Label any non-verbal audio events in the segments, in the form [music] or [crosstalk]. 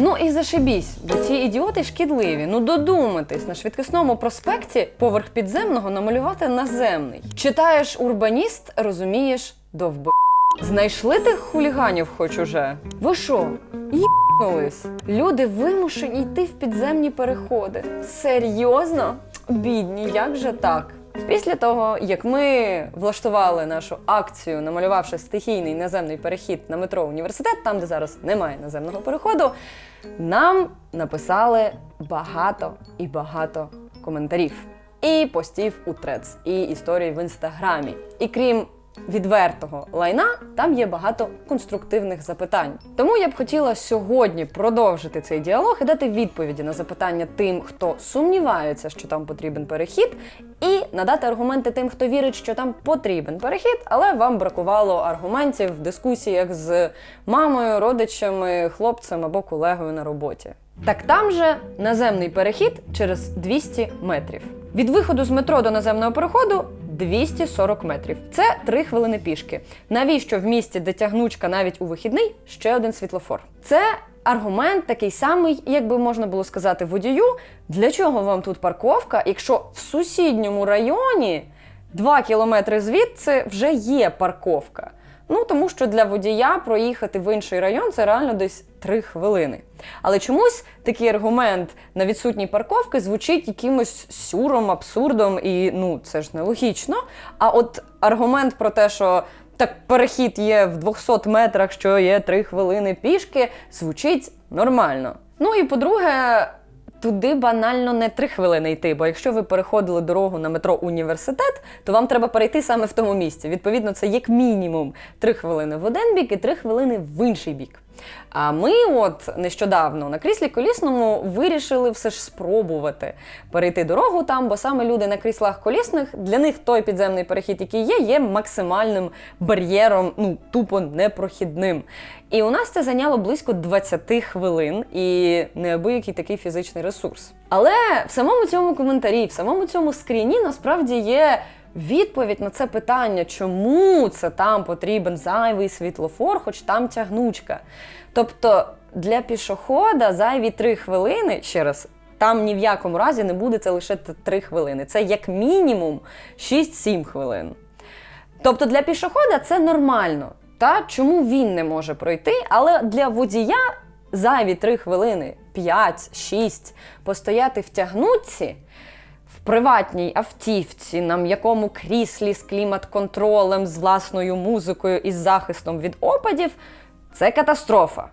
Ну і зашибісь, бо ці ідіоти шкідливі. Ну додуматись на швидкісному проспекті поверх підземного намалювати наземний. Читаєш урбаніст, розумієш довбо. Знайшли тих хуліганів хоч уже? Ви що? Їбнулись? Люди вимушені йти в підземні переходи. Серйозно? Бідні, як же так? Після того, як ми влаштували нашу акцію, намалювавши стихійний наземний перехід на метро університет, там де зараз немає наземного переходу, нам написали багато і багато коментарів, і постів у трец, і історій в інстаграмі. І крім відвертого лайна, там є багато конструктивних запитань. Тому я б хотіла сьогодні продовжити цей діалог і дати відповіді на запитання тим, хто сумнівається, що там потрібен перехід, і надати аргументи тим, хто вірить, що там потрібен перехід, але вам бракувало аргументів в дискусіях з мамою, родичами, хлопцем або колегою на роботі. Так там же наземний перехід через 200 метрів. Від виходу з метро до наземного переходу 240 метрів. Це 3 хвилини пішки. Навіщо в місті, де тягнучка навіть у вихідний, ще один світлофор? Це аргумент такий самий, як би можна було сказати водію. Для чого вам тут парковка, якщо в сусідньому районі 2 кілометри звідси вже є парковка? Ну тому що для водія проїхати в інший район це реально десь 3 хвилини. Але чомусь такий аргумент на відсутні парковки звучить якимось сюром, абсурдом, і ну це ж нелогічно. А от аргумент про те, що так перехід є в 200 метрах, що є 3 хвилини пішки, звучить нормально. Ну і по-друге. Туди банально не три хвилини йти, бо якщо ви переходили дорогу на метро університет, то вам треба перейти саме в тому місці. Відповідно, це як мінімум три хвилини в один бік і три хвилини в інший бік. А ми, от нещодавно на кріслі колісному, вирішили все ж спробувати перейти дорогу там, бо саме люди на кріслах колісних для них той підземний перехід, який є, є максимальним бар'єром, ну тупо непрохідним. І у нас це зайняло близько 20 хвилин і неабиякий такий фізичний ресурс. Але в самому цьому коментарі, в самому цьому скріні насправді є. Відповідь на це питання, чому це там потрібен зайвий світлофор, хоч там тягнучка. Тобто для пішохода зайві три хвилини, ще раз, там ні в якому разі не буде це лише три хвилини. Це як мінімум 6-7 хвилин. Тобто для пішохода це нормально. Та чому він не може пройти, але для водія зайві 3 хвилини, 5-6 постояти в тягнутці приватній автівці, на м'якому кріслі з клімат-контролем, з власною музикою і з захистом від опадів це катастрофа.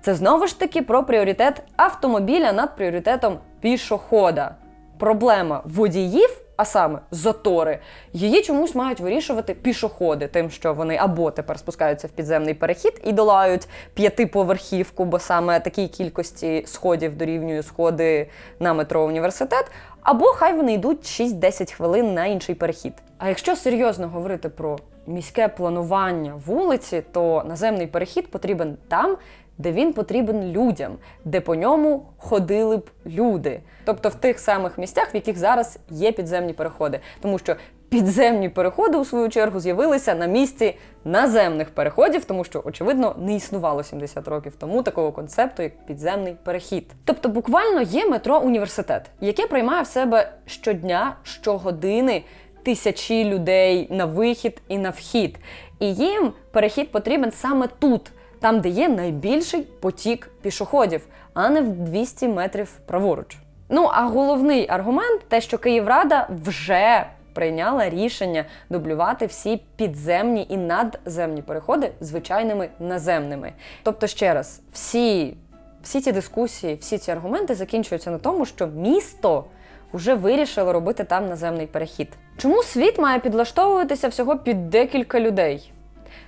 Це знову ж таки про пріоритет автомобіля над пріоритетом пішохода. Проблема водіїв, а саме затори, її чомусь мають вирішувати пішоходи, тим, що вони або тепер спускаються в підземний перехід і долають п'ятиповерхівку, бо саме такій кількості сходів дорівнює сходи на метро університет, або хай вони йдуть 6-10 хвилин на інший перехід. А якщо серйозно говорити про міське планування вулиці, то наземний перехід потрібен там, де він потрібен людям, де по ньому ходили б люди. Тобто в тих самих місцях, в яких зараз є підземні переходи. Тому що підземні переходи, у свою чергу, з'явилися на місці наземних переходів, тому що, очевидно, не існувало 70 років тому такого концепту, як підземний перехід. Тобто, буквально є метро університет, яке приймає в себе щодня, щогодини тисячі людей на вихід і на вхід. І їм перехід потрібен саме тут там, де є найбільший потік пішоходів, а не в 200 метрів праворуч. Ну а головний аргумент те, що Київрада вже прийняла рішення дублювати всі підземні і надземні переходи звичайними наземними. Тобто, ще раз, всі, всі ці дискусії, всі ці аргументи закінчуються на тому, що місто вже вирішило робити там наземний перехід. Чому світ має підлаштовуватися всього під декілька людей?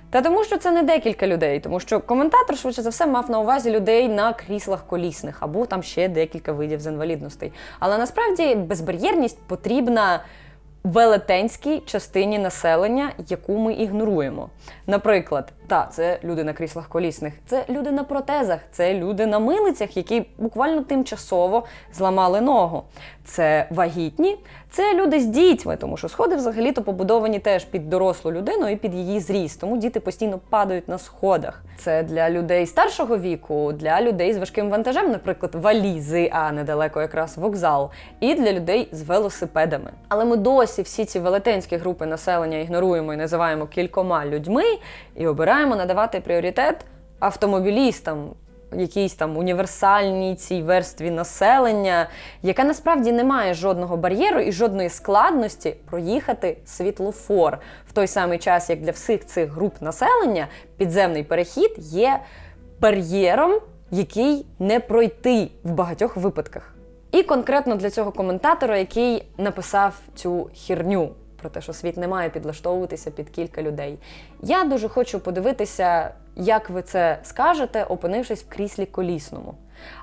Та тому, що це не декілька людей, тому що коментатор, швидше за все, мав на увазі людей на кріслах колісних або там ще декілька видів з інвалідностей. Але насправді безбар'єрність потрібна велетенській частині населення, яку ми ігноруємо. Наприклад, Та, це люди на кріслах колісних, це люди на протезах, це люди на милицях, які буквально тимчасово зламали ногу. Це вагітні, це люди з дітьми, тому що сходи взагалі-то побудовані теж під дорослу людину і під її зріст, тому діти постійно падають на сходах. Це для людей старшого віку, для людей з важким вантажем, наприклад, валізи, а недалеко якраз вокзал, і для людей з велосипедами. Але ми досі всі ці велетенські групи населення ігноруємо і називаємо кількома людьми і обираємо надавати пріоритет автомобілістам. Якійсь там універсальній цій верстві населення, яка насправді не має жодного бар'єру і жодної складності проїхати світлофор в той самий час, як для всіх цих груп населення підземний перехід є бар'єром, який не пройти в багатьох випадках. І конкретно для цього коментатора, який написав цю хірню про те, що світ не має підлаштовуватися під кілька людей. Я дуже хочу подивитися, як ви це скажете, опинившись в кріслі колісному.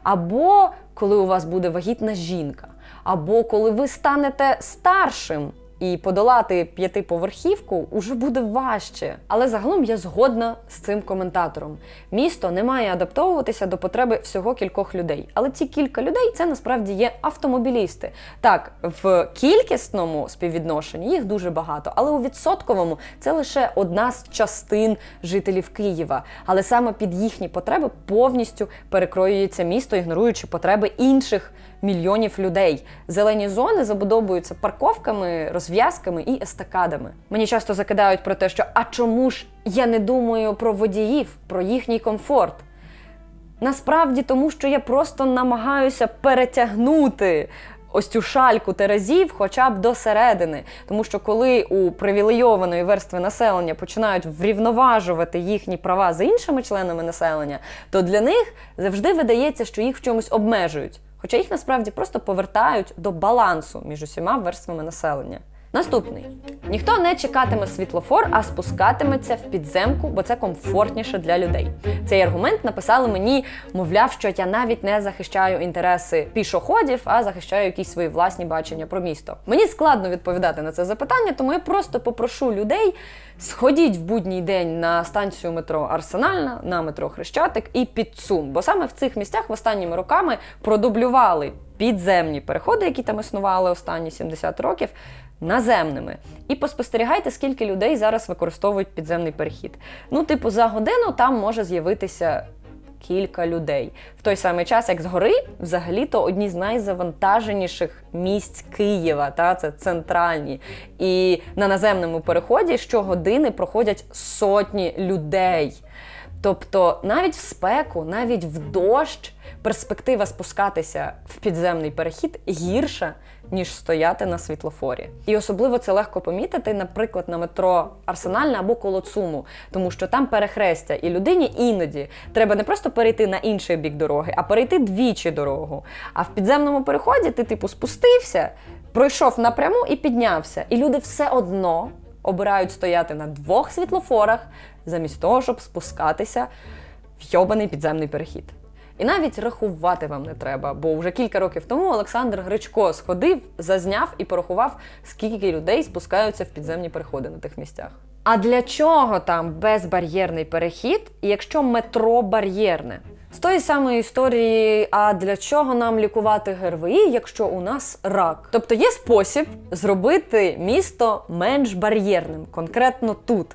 Або коли у вас буде вагітна жінка, або коли ви станете старшим. І подолати п'ятиповерхівку уже буде важче. Але загалом я згодна з цим коментатором. Місто не має адаптовуватися до потреби всього кількох людей. Але ці кілька людей це насправді є автомобілісти. Так, в кількісному співвідношенні їх дуже багато, але у відсотковому це лише одна з частин жителів Києва. Але саме під їхні потреби повністю перекроюється місто, ігноруючи потреби інших мільйонів людей. Зелені зони забудовуються парковками, розв'язками і естакадами. Мені часто закидають про те, що а чому ж я не думаю про водіїв, про їхній комфорт. Насправді, тому що я просто намагаюся перетягнути ось цю шальку терезів хоча б до середини. Тому що коли у привілейованої верстви населення починають врівноважувати їхні права з іншими членами населення, то для них завжди видається, що їх в чомусь обмежують. Хоча їх насправді просто повертають до балансу між усіма верствами населення. Наступний ніхто не чекатиме світлофор, а спускатиметься в підземку, бо це комфортніше для людей. Цей аргумент написали мені, мовляв, що я навіть не захищаю інтереси пішоходів, а захищаю якісь свої власні бачення про місто. Мені складно відповідати на це запитання, тому я просто попрошу людей сходіть в будній день на станцію метро Арсенальна, на метро Хрещатик і Підсум, бо саме в цих місцях в останніми роками продублювали підземні переходи, які там існували останні 70 років наземними. І поспостерігайте, скільки людей зараз використовують підземний перехід. Ну, типу, за годину там може з'явитися кілька людей. В той самий час, як згори, взагалі-то одні з найзавантаженіших місць Києва, та це центральні. І на наземному переході щогодини проходять сотні людей. Тобто навіть в спеку, навіть в дощ перспектива спускатися в підземний перехід гірша, ніж стояти на світлофорі. І особливо це легко помітити, наприклад, на метро Арсенальне або коло ЦУМу, тому що там перехрестя, і людині іноді треба не просто перейти на інший бік дороги, а перейти двічі дорогу. А в підземному переході ти, типу, спустився, пройшов напряму і піднявся. І люди все одно обирають стояти на двох світлофорах, замість того, щоб спускатися в йобаний підземний перехід. І навіть рахувати вам не треба, бо вже кілька років тому Олександр Гречко сходив, зазняв і порахував, скільки людей спускаються в підземні переходи на тих місцях. А для чого там безбар'єрний перехід, якщо метро бар'єрне? З тої самої історії, а для чого нам лікувати ГРВІ, якщо у нас рак? Тобто є спосіб зробити місто менш бар'єрним, конкретно тут.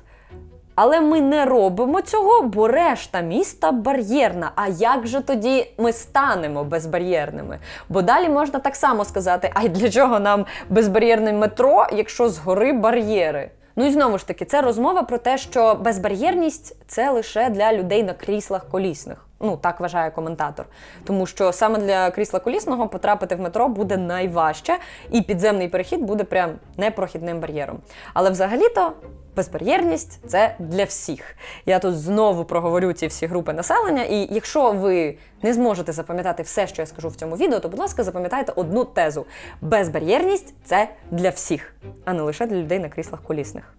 Але ми не робимо цього, бо решта міста бар'єрна. А як же тоді ми станемо безбар'єрними? Бо далі можна так само сказати: а й для чого нам безбар'єрне метро, якщо згори бар'єри? Ну і знову ж таки, це розмова про те, що безбар'єрність це лише для людей на кріслах колісних. Ну, так вважає коментатор. Тому що саме для крісла колісного потрапити в метро буде найважче, і підземний перехід буде прям непрохідним бар'єром. Але взагалі-то безбар'єрність це для всіх. Я тут знову проговорю ці всі групи населення, і якщо ви не зможете запам'ятати все, що я скажу в цьому відео, то, будь ласка, запам'ятайте одну тезу: безбар'єрність це для всіх, а не лише для людей на кріслах колісних.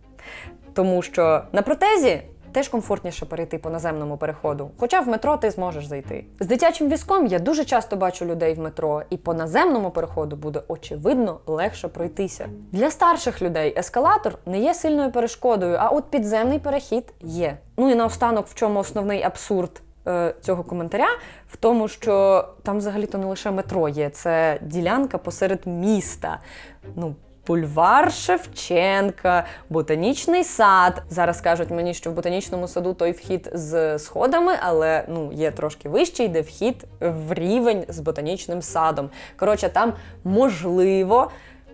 Тому що на протезі теж комфортніше перейти по наземному переходу. Хоча в метро ти зможеш зайти. З дитячим візком я дуже часто бачу людей в метро, і по наземному переходу буде очевидно легше пройтися. Для старших людей ескалатор не є сильною перешкодою, а от підземний перехід є. Ну і наостанок, в чому основний абсурд е, цього коментаря, в тому, що там взагалі-то не лише метро є, це ділянка посеред міста. Ну, Бульвар Шевченка, ботанічний сад. Зараз кажуть мені, що в ботанічному саду той вхід з сходами, але ну є трошки вищий, де вхід в рівень з ботанічним садом. Коротше, там можливо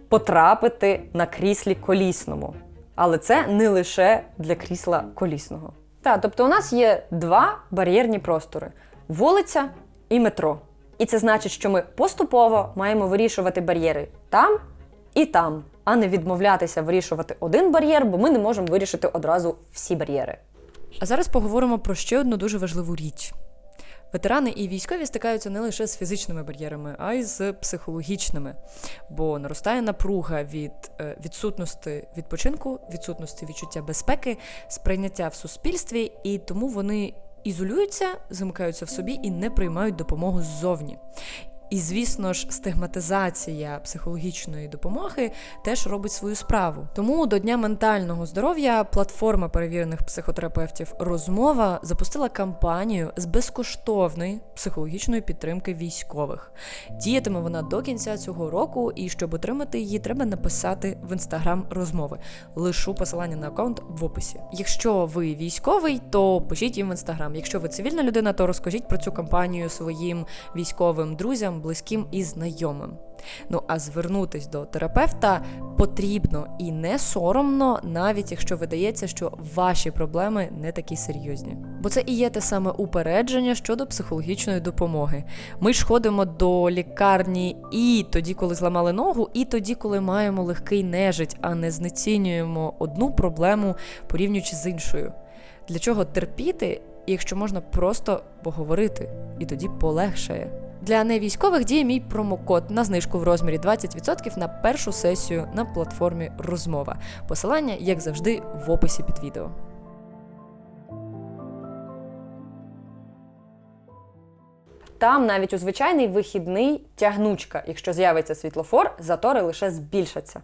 потрапити на кріслі колісному. Але це не лише для крісла колісного. Так, тобто у нас є два бар'єрні простори: вулиця і метро. І це значить, що ми поступово маємо вирішувати бар'єри там і там, а не відмовлятися вирішувати один бар'єр, бо ми не можемо вирішити одразу всі бар'єри. А зараз поговоримо про ще одну дуже важливу річ. Ветерани і військові стикаються не лише з фізичними бар'єрами, а й з психологічними, бо наростає напруга від е, відсутності відпочинку, відсутності відчуття безпеки, сприйняття в суспільстві, і тому вони ізолюються, замикаються в собі і не приймають допомогу ззовні. І, звісно ж, стигматизація психологічної допомоги теж робить свою справу. Тому до Дня ментального здоров'я платформа перевірених психотерапевтів Розмова запустила кампанію з безкоштовної психологічної підтримки військових. Діятиме вона до кінця цього року, і щоб отримати її, треба написати в інстаграм розмови. Лишу посилання на аккаунт в описі. Якщо ви військовий, то пишіть їм в інстаграм. Якщо ви цивільна людина, то розкажіть про цю кампанію своїм військовим друзям, близьким і знайомим. Ну а звернутись до терапевта потрібно і не соромно, навіть якщо видається, що ваші проблеми не такі серйозні. Бо це і є те саме упередження щодо психологічної допомоги. Ми ж ходимо до лікарні і тоді, коли зламали ногу, і тоді, коли маємо легкий нежить, а не знецінюємо одну проблему, порівнюючи з іншою. Для чого терпіти, якщо можна просто поговорити, і тоді полегшає. Для невійськових діє мій промокод на знижку в розмірі 20% на першу сесію на платформі Розмова. Посилання, як завжди, в описі під відео. Там навіть у звичайний вихідний тягнучка. Якщо з'явиться світлофор, затори лише збільшаться.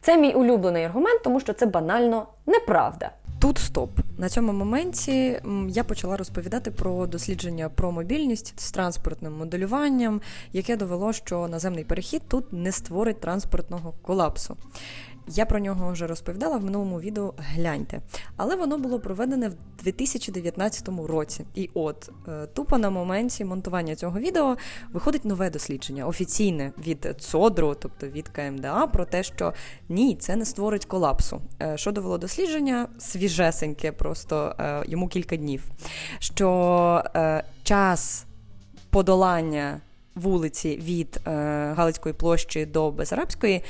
Це мій улюблений аргумент, тому що це банально неправда. Тут стоп. На цьому моменті я почала розповідати про дослідження про мобільність з транспортним моделюванням, яке довело, що наземний перехід тут не створить транспортного колапсу. Я про нього вже розповідала в минулому відео. Гляньте, але воно було проведене в 2019 році. І от е, тупо на моменті монтування цього відео виходить нове дослідження, офіційне від ЦОДРу, тобто від КМДА, про те, що ні, це не створить колапсу. Е, Що довело дослідження? Свіжесеньке, просто е, йому кілька днів. Що час подолання вулиці від е, Галицької площі до Безарабської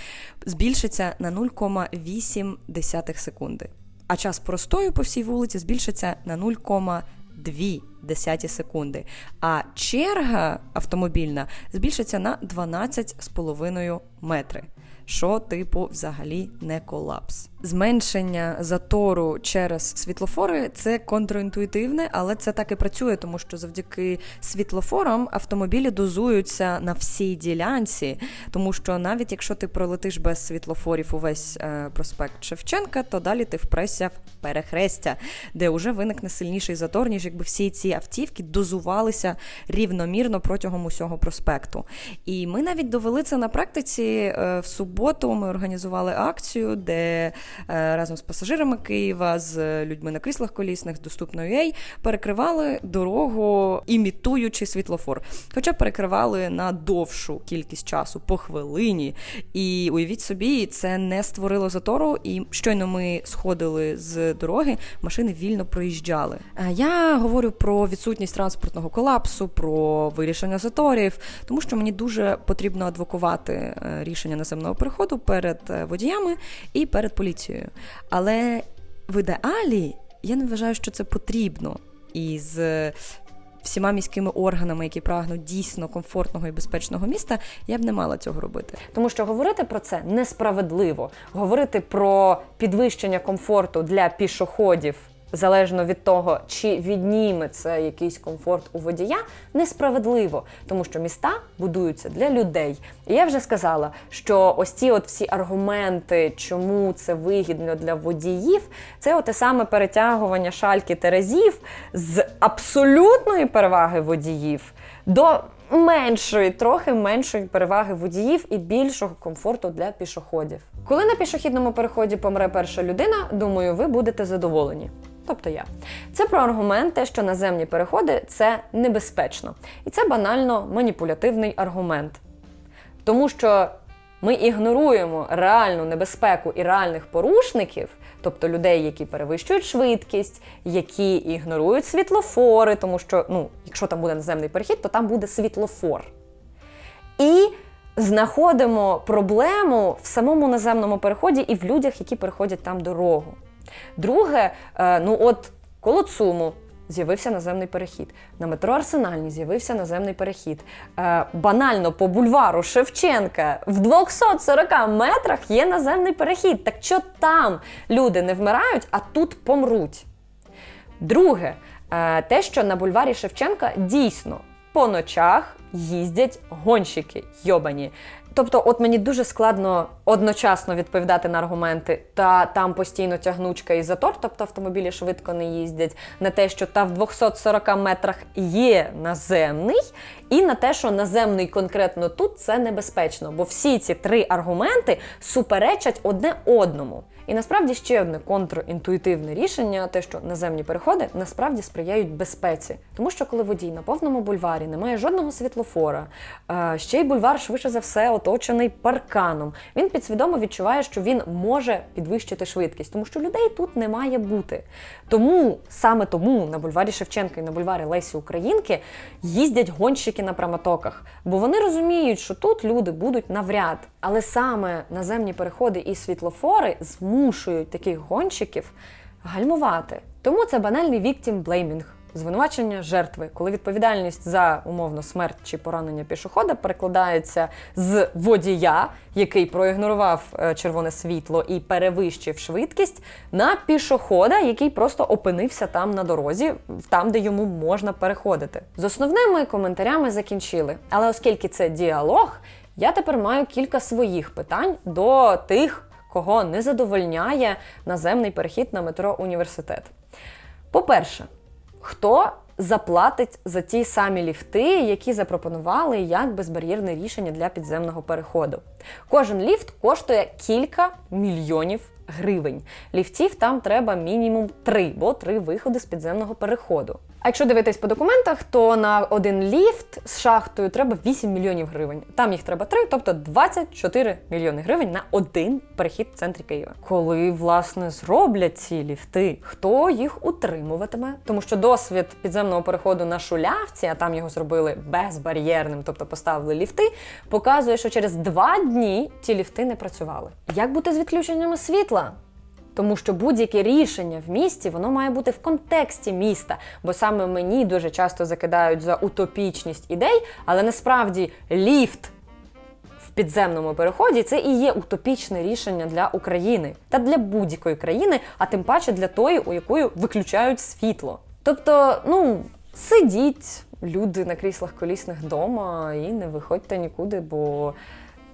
збільшиться на 0,8 секунди. А час простою по всій вулиці збільшиться на 0,2 десяті секунди. А черга автомобільна збільшиться на 12,5 метри. Що, типу, взагалі не колапс. Зменшення затору через світлофори це контрінтуїтивне, але це так і працює, тому що завдяки світлофорам автомобілі дозуються на всій ділянці. Тому що навіть якщо ти пролетиш без світлофорів увесь е, проспект Шевченка, то далі ти впрешся в перехрестя, де вже виникне сильніший затор, ніж якби всі ці автівки дозувалися рівномірно протягом усього проспекту. І ми навіть довели це на практиці е, в суботу. Ми організували акцію, де е, разом з пасажирами Києва, з людьми на кріслах колісних, з доступною UA, перекривали дорогу, імітуючи світлофор. Хоча перекривали на довшу кількість часу по хвилині. І уявіть собі, це не створило затору. І щойно ми сходили з дороги, машини вільно проїжджали. Е, Я говорю про відсутність транспортного колапсу, про вирішення заторів, тому що мені дуже потрібно адвокувати е, рішення наземного переходу перед е, водіями і перед поліцією. Але в ідеалі я не вважаю, що це потрібно. І з всіма міськими органами, які прагнуть дійсно комфортного і безпечного міста, я б не мала цього робити. Тому що говорити про це несправедливо. Говорити про підвищення комфорту для пішоходів залежно від того, чи відніме це якийсь комфорт у водія, несправедливо, тому що міста будуються для людей. І я вже сказала, що ось ці от всі аргументи, чому це вигідно для водіїв, це оте саме перетягування шальки терезів з абсолютної переваги водіїв до меншої, трохи меншої переваги водіїв і більшого комфорту для пішоходів. Коли на пішохідному переході помре перша людина, думаю, ви будете задоволені. Тобто я. Це про аргумент, те, що наземні переходи це небезпечно. І це банально маніпулятивний аргумент. Тому що ми ігноруємо реальну небезпеку і реальних порушників, тобто людей, які перевищують швидкість, які ігнорують світлофори, тому що, ну, якщо там буде наземний перехід, то там буде світлофор. І знаходимо проблему в самому наземному переході і в людях, які переходять там дорогу. Друге, е, ну от коло ЦУМу з'явився наземний перехід. На метро Арсенальні з'явився наземний перехід. Е, банально по бульвару Шевченка в 240 метрах є наземний перехід. Так що там люди не вмирають, а тут помруть. Друге, е, те, що на бульварі Шевченка дійсно по ночах їздять гонщики йобані. Тобто, от мені дуже складно одночасно відповідати на аргументи, та там постійно тягнучка і затор, тобто автомобілі швидко не їздять, на те, що та в 240 метрах є наземний, і на те, що наземний конкретно тут це небезпечно, бо всі ці три аргументи суперечать одне одному. І насправді ще одне контрінтуїтивне рішення, те, що наземні переходи насправді сприяють безпеці, тому що коли водій на повному бульварі немає жодного світлофора, е, ще й бульвар швидше за все оточений парканом. Він підсвідомо відчуває, що він може підвищити швидкість, тому що людей тут не має бути. Тому саме тому на бульварі Шевченка і на бульварі Лесі Українки їздять гонщики на прямотоках, бо вони розуміють, що тут люди будуть навряд. Але саме наземні переходи і світлофори змушують таких гонщиків гальмувати. Тому це банальний blaming, звинувачення жертви, коли відповідальність за умовно смерть чи поранення пішохода перекладається з водія, який проігнорував е, червоне світло і перевищив швидкість, на пішохода, який просто опинився там на дорозі, там, де йому можна переходити. З основними коментарями закінчили. Але оскільки це діалог, я тепер маю кілька своїх питань до тих, кого не задовольняє наземний перехід на метро університет. По-перше, хто заплатить за ті самі ліфти, які запропонували як безбар'єрне рішення для підземного переходу? Кожен ліфт коштує кілька мільйонів гривень. Ліфтів там треба мінімум три, бо три виходи з підземного переходу. А якщо дивитись по документах, то на один ліфт з шахтою треба 8 мільйонів гривень. Там їх треба 3, тобто 24 мільйони гривень на один перехід в центрі Києва. Коли власне зроблять ці ліфти, хто їх утримуватиме? Тому що досвід підземного переходу на шулявці, а там його зробили безбар'єрним, тобто поставили ліфти, показує, що через два дні ті ліфти не працювали. Як бути з відключеннями світла? Тому що будь-яке рішення в місті воно має бути в контексті міста, бо саме мені дуже часто закидають за утопічність ідей, але насправді ліфт в підземному переході це і є утопічне рішення для України та для будь-якої країни, а тим паче для тої, у якої виключають світло. Тобто, ну сидіть, люди на кріслах колісних вдома і не виходьте нікуди, бо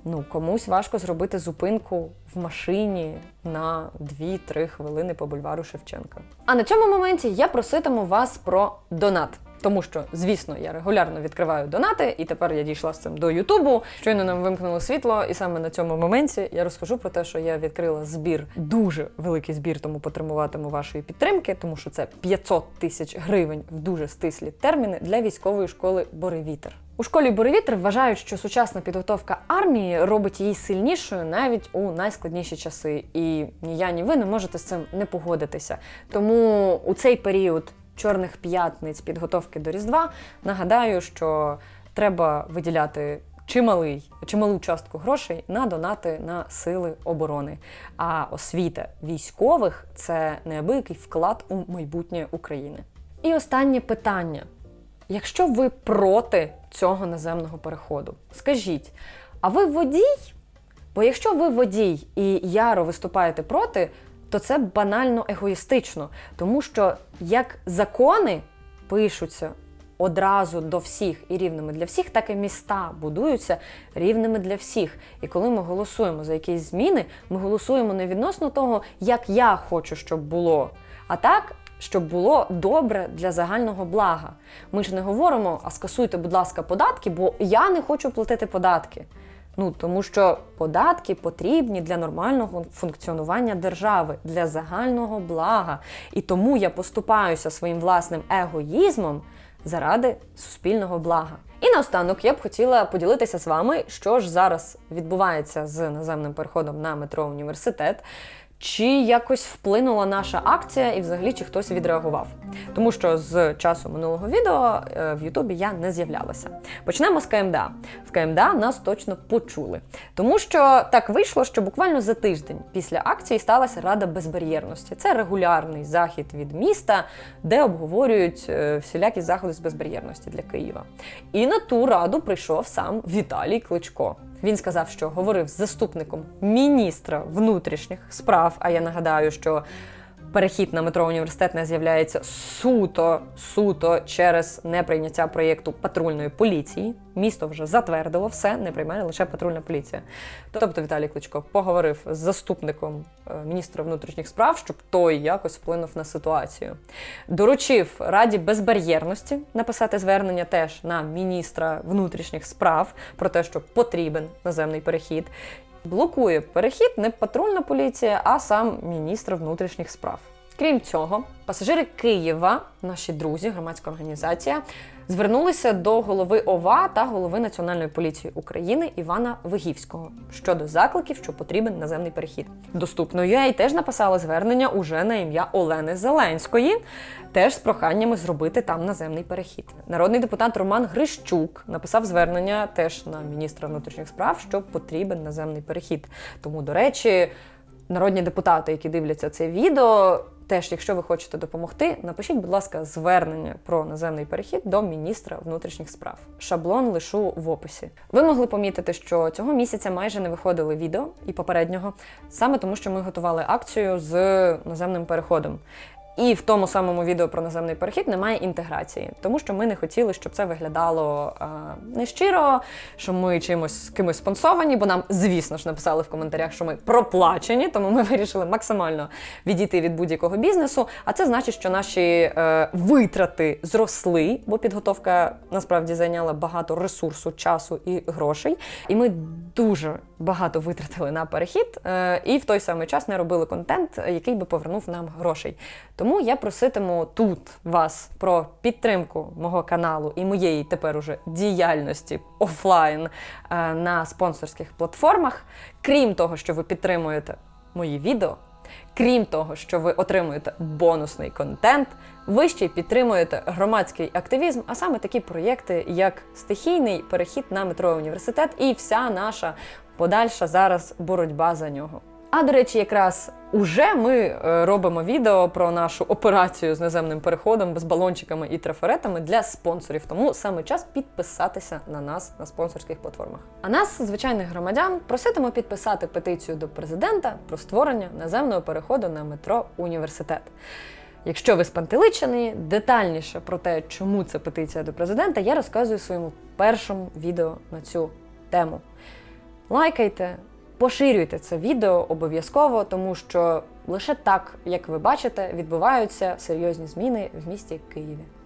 ну комусь важко зробити зупинку в машині на 2-3 хвилини по бульвару Шевченка. А на цьому моменті я проситиму вас про донат. Тому що, звісно, я регулярно відкриваю донати, і тепер я дійшла з цим до Ютубу. Щойно нам вимкнуло світло, і саме на цьому моменті я розкажу про те, що я відкрила збір, дуже великий збір, тому потребуватиму вашої підтримки, тому що це 500 тисяч гривень в дуже стислі терміни для військової школи Боревітер. У школі Боревітер вважають, що сучасна підготовка армії робить її сильнішою навіть у найскладніші часи. І ні я, ні ви не можете з цим не погодитися. Тому у цей період чорних п'ятниць підготовки до Різдва нагадаю, що треба виділяти. Чималий, чималу частку грошей на донати на сили оборони. А освіта військових це неабиякий вклад у майбутнє України. І останнє питання: Якщо ви проти цього наземного переходу, скажіть, а ви водій? Бо якщо ви водій і яро виступаєте проти, то це банально егоїстично, тому що як закони пишуться одразу до всіх і рівними для всіх, так і міста будуються рівними для всіх. І коли ми голосуємо за якісь зміни, ми голосуємо не відносно того, як я хочу, щоб було, а так. Щоб було добре для загального блага. Ми ж не говоримо, а скасуйте, будь ласка, податки, бо я не хочу платити податки. Ну тому що податки потрібні для нормального функціонування держави, для загального блага. І тому я поступаюся своїм власним егоїзмом заради суспільного блага. І наостанок я б хотіла поділитися з вами, що ж зараз відбувається з наземним переходом на метро університет. Чи якось вплинула наша акція, і взагалі чи хтось відреагував? Тому що з часу минулого відео е, в Ютубі я не з'являлася. Почнемо з КМДА. В КМДА нас точно почули, тому що так вийшло, що буквально за тиждень після акції сталася Рада безбар'єрності. Це регулярний захід від міста, де обговорюють е, всілякі заходи з безбар'єрності для Києва. І на ту раду прийшов сам Віталій Кличко. Він сказав, що говорив з заступником міністра внутрішніх справ. А я нагадаю, що перехід на метро університет не з'являється суто, суто через неприйняття проєкту патрульної поліції. Місто вже затвердило все, не приймає лише патрульна поліція. Тобто Віталій Кличко поговорив з заступником е, міністра внутрішніх справ, щоб той якось вплинув на ситуацію. Доручив Раді безбар'єрності написати звернення теж на міністра внутрішніх справ про те, що потрібен наземний перехід. Блокує перехід не патрульна поліція, а сам міністр внутрішніх справ. Крім цього, пасажири Києва, наші друзі, громадська організація, звернулися до голови ОВА та голови Національної поліції України Івана Вигівського щодо закликів, що потрібен наземний перехід. Доступно UA теж написала звернення уже на ім'я Олени Зеленської, теж з проханнями зробити там наземний перехід. Народний депутат Роман Грищук написав звернення теж на міністра внутрішніх справ, що потрібен наземний перехід. Тому, до речі, народні депутати, які дивляться це відео, теж, якщо ви хочете допомогти, напишіть, будь ласка, звернення про наземний перехід до міністра внутрішніх справ. Шаблон лишу в описі. Ви могли помітити, що цього місяця майже не виходили відео і попереднього, саме тому, що ми готували акцію з наземним переходом. І в тому самому відео про наземний перехід немає інтеграції, тому що ми не хотіли, щоб це виглядало е, нещиро, що ми чимось кимось спонсовані, бо нам, звісно ж, написали в коментарях, що ми проплачені, тому ми [laughs] вирішили максимально відійти від будь-якого бізнесу. А це значить, що наші е, витрати зросли, бо підготовка насправді зайняла багато ресурсу, часу і грошей. І ми дуже багато витратили на перехід, е, і в той самий час не робили контент, який би повернув нам грошей. Тому я проситиму тут вас про підтримку мого каналу і моєї тепер уже діяльності офлайн е, на спонсорських платформах. Крім того, що ви підтримуєте мої відео, крім того, що ви отримуєте бонусний контент, ви ще й підтримуєте громадський активізм, а саме такі проєкти, як стихійний перехід на метро університет і вся наша подальша зараз боротьба за нього. А до речі, якраз уже ми е, робимо відео про нашу операцію з наземним переходом з балончиками і трафаретами для спонсорів. Тому саме час підписатися на нас на спонсорських платформах. А нас, звичайних громадян, проситимо підписати петицію до президента про створення наземного переходу на метро університет. Якщо ви спантеличені, детальніше про те, чому це петиція до президента, я розказую своєму першому відео на цю тему. Лайкайте, поширюйте це відео обов'язково, тому що лише так, як ви бачите, відбуваються серйозні зміни в місті Києві.